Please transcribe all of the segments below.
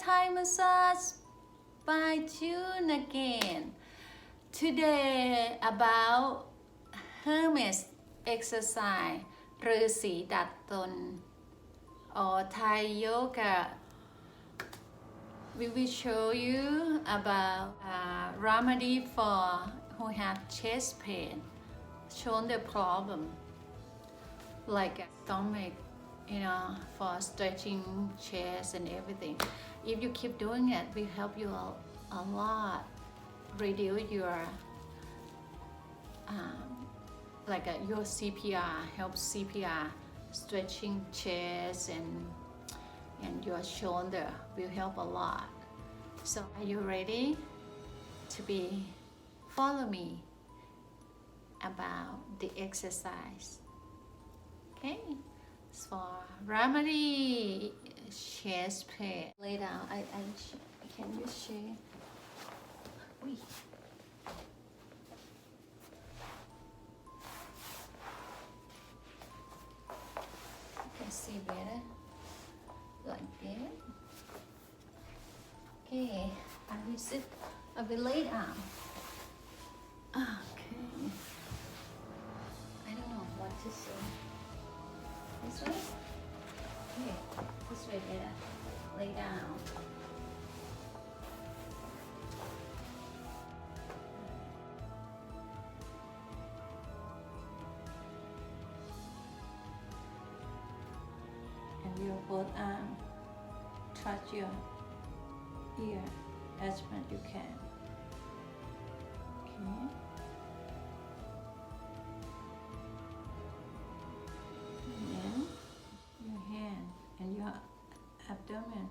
Thai massage by June again. Today about Hermes exercise ฤาษีดัดตน or Thai yoga. We will show you about uh, remedy for who have chest pain, shoulder problem, like stomach, you know, for stretching chest and everything. If you keep doing it, will help you a, a lot, reduce your um, like uh, your CPR, help CPR, stretching chest and and your shoulder will help a lot. So are you ready to be follow me about the exercise? Okay. It's for remedy chest pain. Lay down. I, I can you share? You can see better like that. Okay, I will sit, I will lay down. Your both arm touch your ear as much as you can. Okay. Your hand and your abdomen.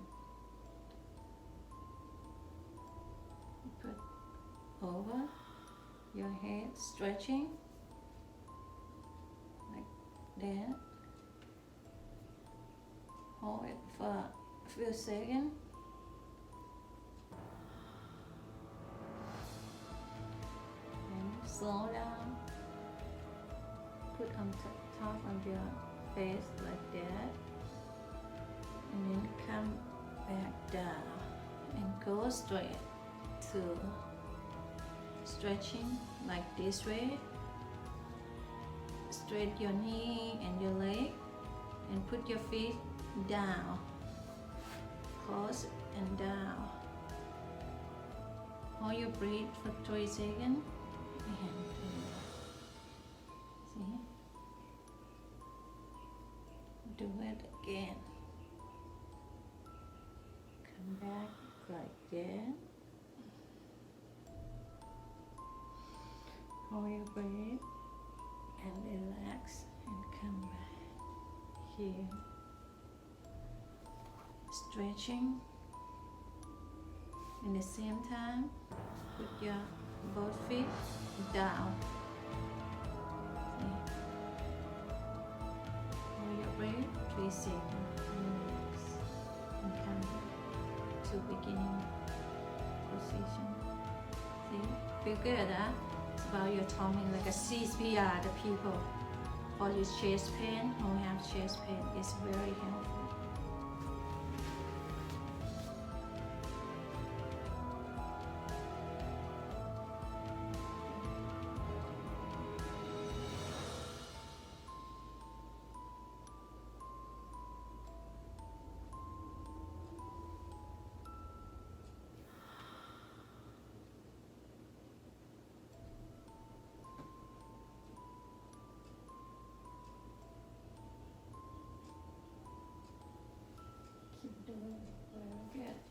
Put over your head, stretching like that. Hold it for a few seconds. And slow down. Put on top of your face like that. And then come back down and go straight to stretching like this way. Straight your knee and your leg and put your feet down. Close and down. Hold your breath for three seconds. And see? Do it again. Come back like that. Hold your breath and relax and come back here. Stretching. In the same time, put your both feet down. Hold your breath, seconds. And come to beginning position. See? Feel good, huh? It's about your tummy, like a CPR, the people. For your chest pain, who have chest pain, is very helpful. Yeah.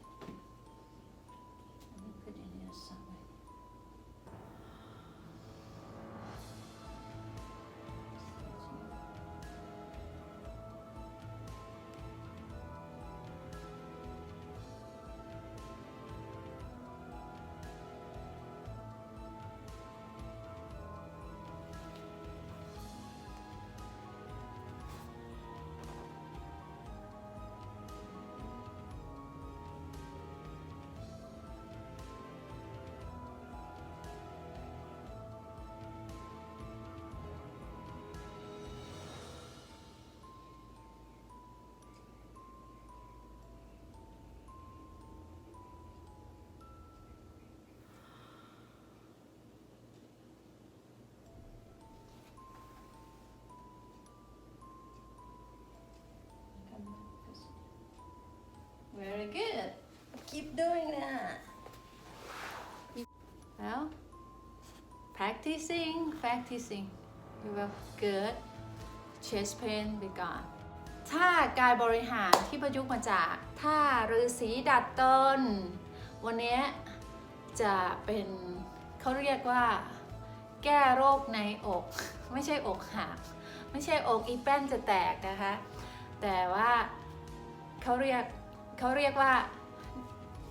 Doing that แล้ว practicing practicing you will good chest pain ไปก่อนถ้ากายบริหารที่ประยุกต์มาจากท่าฤาษีดัดตน วันนี้จะเป็นเขาเรียกว่า แก้โรคในอก ไม่ใช่อกหักไม่ใช่อกอีแป้นจะแตกนะคะ แต่ว่าเขาเรียกเขาเรียกว่า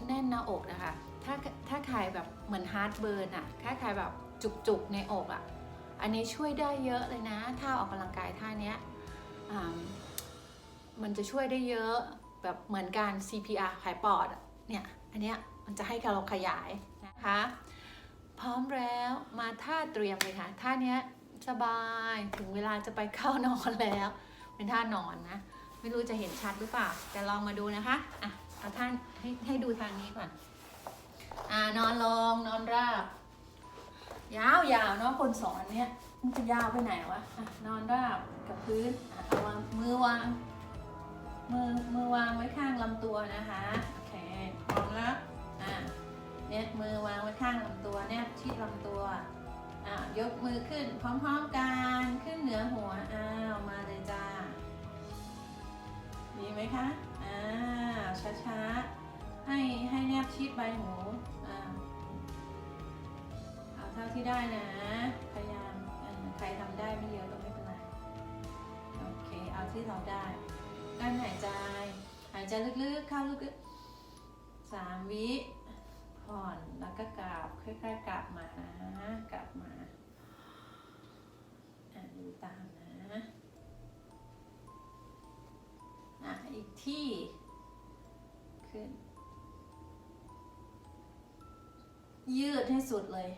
แน่นหน้าอกนะคะ ถ้าถ้าใครแบบเหมือนฮาร์ดเบิร์นอะถ้าใครแบบจุกๆในอกอะอันนี้ช่วยได้เยอะเลยนะท่าออกกำลังกายท่านี้มันจะช่วยได้เยอะแบบเหมือนการ CPR หายปอดเนี่ย อันเนี้ยมันจะให้เราขยายนะคะ พร้อมแล้วมาท่าเตรียมเลยค่ะ ท่านี้สบายถึงเวลาจะไปเข้านอนแล้ว เป็นท่านอนนะ ไม่รู้จะเห็นชัดหรือเปล่า แต่ลองมาดูนะคะอะ เอาท่านให้ให้ดูทางนี้ก่อน อ่านอนลงนอนราบ ยาวยาวเนาะคนสอนเนี้ยมันจะยาวไปไหนวะอะนอนราบกับพื้นอะเอาวางมือวาง มือมือวางไว้ข้างลำตัวนะคะโอเคพร้อมแล้วอะเนี่ยมือวางไว้ข้างลำตัวแนบชิดลำตัวอะยกมือขึ้นพร้อมๆกันขึ้นเหนือหัวอ้าวมาเลยจ้าดีไหมคะ ช้าๆ ให้ให้แนบชิดใบหูเอาเท่าที่ได้นะ พยายามใครทำได้ไม่เยอะก็ไม่เป็นไร โอเค เอาที่เราได้การหายใจ หายใจลึกๆ เข้าลึกๆสามวิผ่อนแล้วก็กลับค่อยๆกลับมานะกลับมาอะดูตามนะอะอีกที่ ขึ้น ยืดให้สุดเลย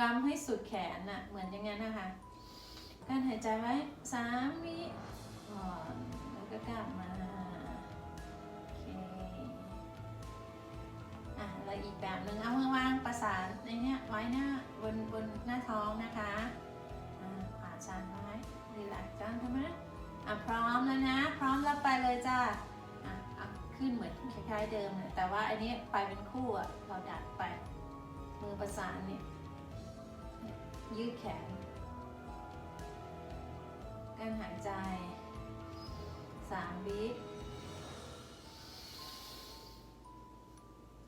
รำให้สุดแขนน่ะ เหมือนอย่างนั้นนะคะการหายใจไว้สามวิผ่อนแล้วก็กลับมา โอเค อะแล้วอีกแบบหนึ่งเอามือวางประสานในเนี้ยไว้หน้าบนบนหน้าท้องนะคะอ่าขาชานไว้รีแลกซ์กันใช่ไหมอะพร้อมแล้วนะ พร้อมแล้วไปเลยจ้า ขึ้นเหมือนคล้ายๆเดิมเลยแต่ว่าอันนี้ไปเป็นคู่อะเราดัดไป มือประสานเนี่ยยืดแขน การหายใจสามวิ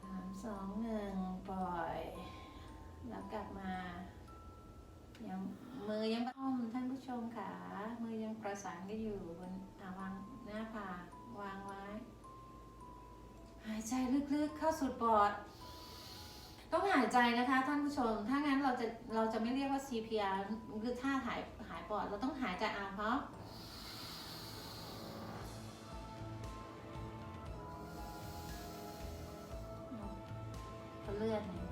สามสองหนึ่งปล่อย แล้วกลับมายังมือยังค่อมท่านผู้ชมค่ะ มือยังประสานกันอยู่บนอาวางหน้าผากวางไว้ายใจลึกๆเข้าสู่ปอด ต้องหายใจนะคะท่านผู้ชม ถ้างั้นเราจะเราจะไม่เรียกว่า CPR คือท่าหายหายปอด เราต้องหายใจอาเพราะเลื่อนเนี่ย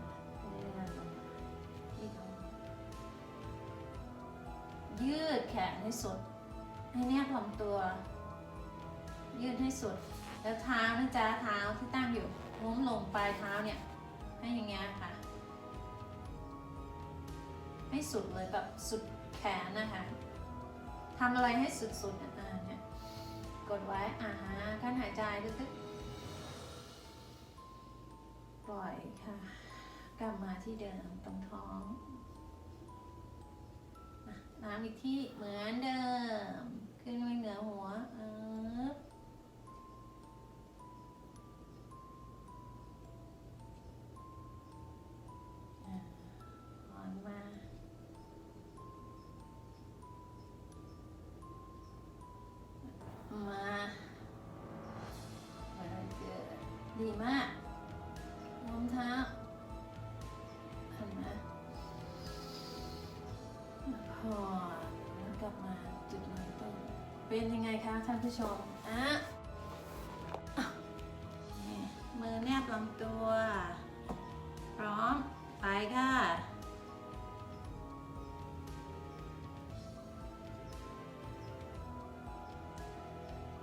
ยืดแขนให้สุด ให้แนบลำตัว ยืดให้สุด แล้วเท้านะจ๊ะเท้าที่ตั้งอยู่โน้มลงปลายเท้าเนี่ยให้อย่างเงี้ยค่ะ ให้สุดเลยแบบสุดแขนนะคะทำอะไรให้สุดๆอะเนี่ยกดไว้อ่าฮะท่านหายใจลึกๆปล่อยค่ะ กลับมาที่เดิมตรงท้องน้ำอีกที่เหมือนเดิม ขึ้นไปเหนือหัวเออ ดีมากรองเท้าเห็นไหมพอแล้วกลับมาจุดเริ่มต้นเป็นยังไงคะท่านผู้ชมอะอะนี่มือแนบลำตัว พร้อม ไปค่ะ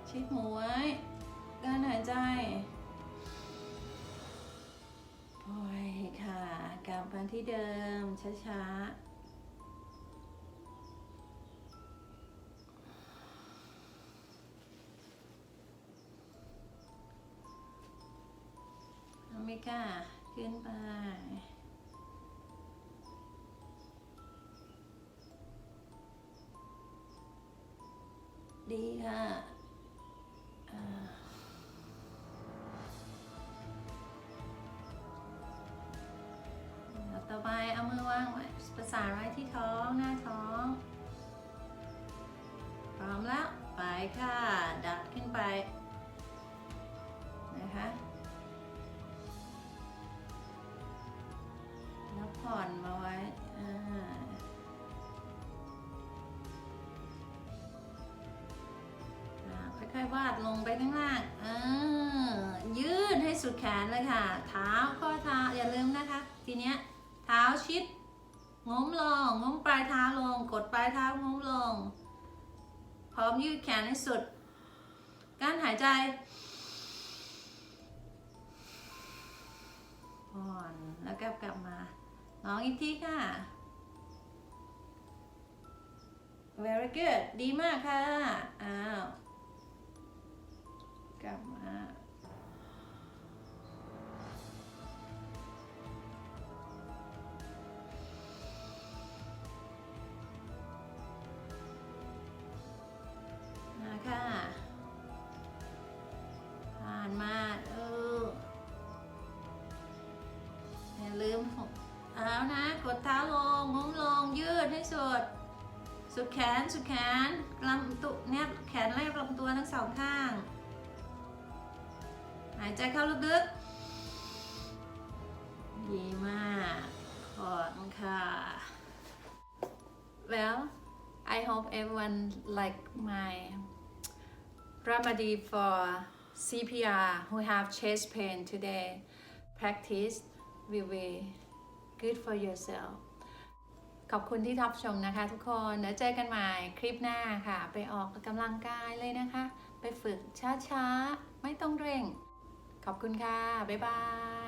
ชิดหูไว้การหายใจ มาที่เดิมช้าๆไหมค่ะขึ้นไป ประสานไว้ที่ท้องหน้าท้อง พร้อมแล้ว ไปค่ะ ดัดขึ้นไปนะคะแล้วผ่อนมาไว้ค่อยๆวาดลงไปข้างล่างยืดให้สุดแขนเลยค่ะ เท้าข้อเท้าอย่าลืมนะคะ ทีเนี้ยเท้าชิด งมลงงมปลายเท้าลง กดปลายเท้างมลง พร้อมยืดแขนให้สุด การหายใจผ่อนแล้วกลับกลับมาลองอีกทีค่ะ very good ดีมากค่ะ อ้าว กลับมามา ลืมเอานะ กดเท้าลงง้มลง ยืดให้สุด สุดแขน สุดแขนลำตุเนี่ยแขนแรกลำตัวทั้งสองข้าง หายใจเข้าลึกๆ ดีมากขอบคุณค่ะ Well I hope everyone like my remedy for CPR who have chest pain today. Practice will be good for yourself. ขอบคุณที่ทับชมนะคะทุกคน แล้วเจอกันใหม่คลิปหน้าค่ะ ไปออกกำลังกายเลยนะคะ ไปฝึกช้าๆ ไม่ต้องเร่ง ขอบคุณค่ะ บ๊ายบาย